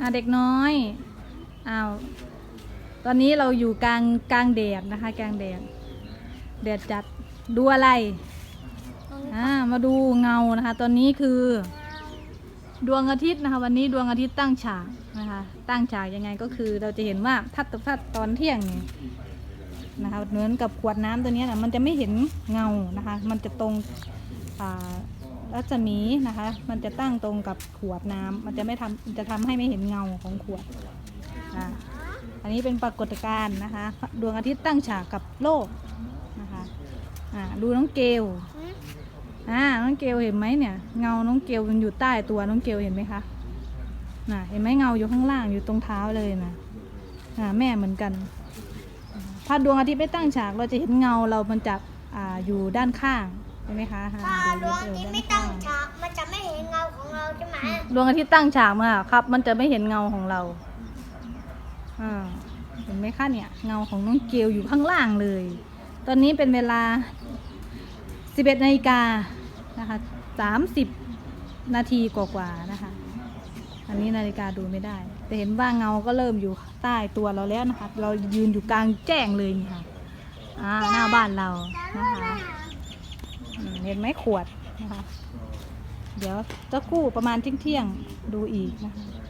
อ่าเด็กน้อยอ้าวตอนนี้เราอยู่กลางกลางแดดนะคะ กลางแดดแดดจัดดูอะไรอ่ามาดูเงานะคะ ตอนนี้คือ ดวงอาทิตย์นะคะ วันนี้ดวงอาทิตย์ตั้งฉากนะคะ ตั้งฉากยังไงก็คือ เราจะเห็นว่าถ้าถ้าตอนเที่ยงเนี่ยนะคะเหมือนกับขวดน้ำตัวเนี้ยนะมันจะไม่เห็นเงานะคะ มันจะตรงอ่า รัศมีนะคะ มันจะตั้งตรงกับขวดน้ำมันจะไม่ทำมันจะทำให้ไม่เห็นเงาของขวดอ่าอันนี้เป็นปรากฏการณ์นะคะ ดวงอาทิตย์ตั้งฉากกับโลกนะคะอ่าดูน้องเกลอ่าน้องเกลเห็นไหมเนี่ย เงาน้องเกลมันอยู่ใต้ตัวน้องเกลเห็นไหมคะน่ะเห็นไหมเงาอยู่ข้างล่างอยู่ตรงเท้าเลยนะอ่าแม่เหมือนกัน ถ้าดวงอาทิตย์ไม่ตั้งฉากเราจะเห็นเงาเรามันจะอ่าอยู่ด้านข้างเห็นไหมคะอ่ถ้าดวงอาทิตย์ไม่ ดวงอาทิตย์ตั้งฉากมาครับ มันจะไม่เห็นเงาของเราอ่าเห็นไหมคะเนี่ย เงาของน้องเกลอยู่ข้างล่างเลย ตอนนี้เป็นเวลา 11นาฬิกานะคะ30 นาทีกว่าๆนะคะ อันนี้นาฬิกาดูไม่ได้ แต่เห็นว่าเงาก็เริ่มอยู่ใต้ตัวเราแล้วนะคะ เรายืนอยู่กลางแจ้งเลยค่ะอ่าหน้าบ้านเรานะคะเห็นไหมขวดนะคะ เดี๋ยวจะกู้ประมาณเที่ยงๆดูอีกนะคะ